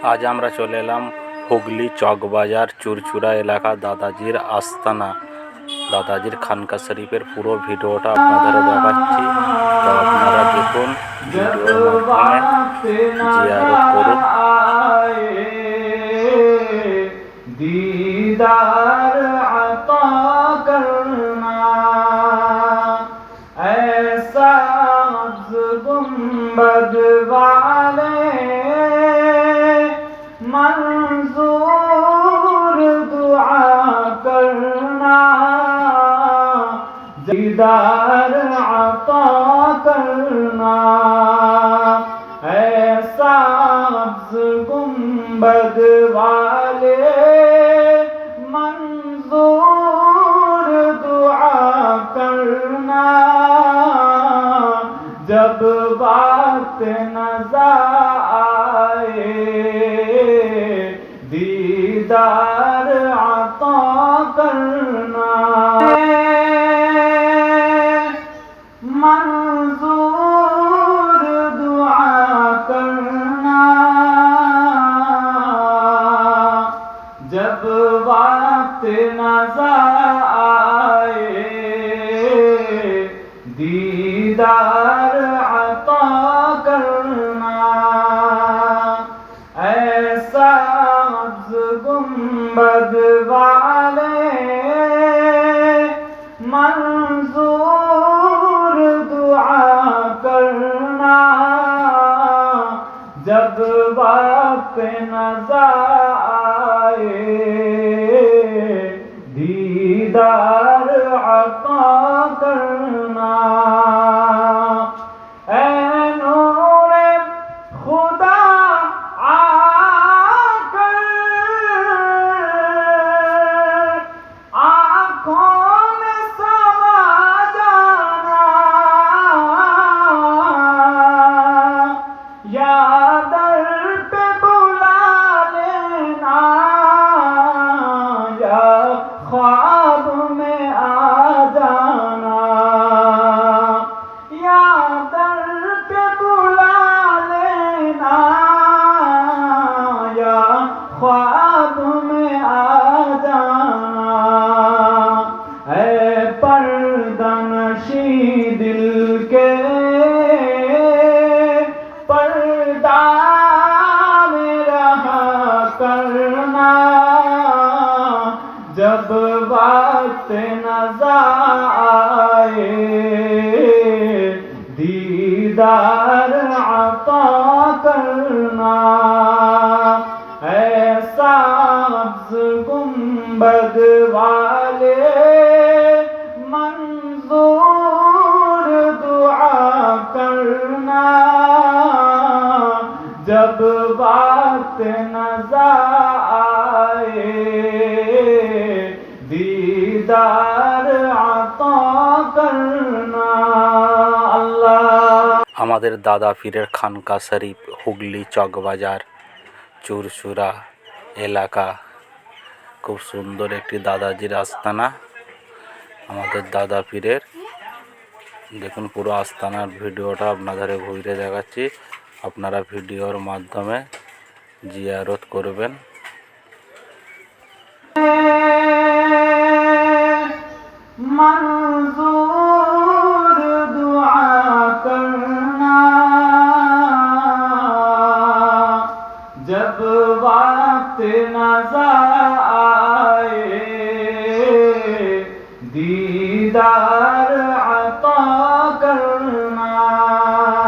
আজ আমরা চলে এলাম হুগলি চকবাজার চুরচুড়া এলাকা দাদাজির আস্তানা দাদাজির খানকা শরীফের পুরো ভিডিওটা আপনাদের দেখাচ্ছি তো আপনারা দেখুন ভিডিওর মাধ্যমে জিয়ারত করুন दीदार अता करना ऐसा गुम्बद حضور دعا کرنا، دیدار عطا کرنا۔ اے سبز گنبد والے، منظور دعا کرنا۔ جب بات نظر آئے دیدار عطا کرنا۔ منظور دعا کرنا۔ جب وقت نظر آئے دیدار منظور دعا کرنا جب وقت نظر آئے دیدار عطا کرنا اے نور خدا نشی دل کے پردہ میں رہا کرنا۔ جب وقت نظر آئے دیدار عطا کرنا ایسا گنبد وار जब बात नजर आए दीदार अता करना अल्लाह আমাদের দাদা পীরের খানকা শরীফ হুগলি চকবাজার চুরচুরা এলাকা খুব সুন্দর একটি দাদাজির আস্তানা আমাদের দাদা পীরের দেখুন পুরো আস্তানার ভিডিওটা আপনাদের ঘুরে দেখাচ্ছি আপনারা ভিডিওর মাধ্যমে জিয়ারত করবেন मंजूर दुआ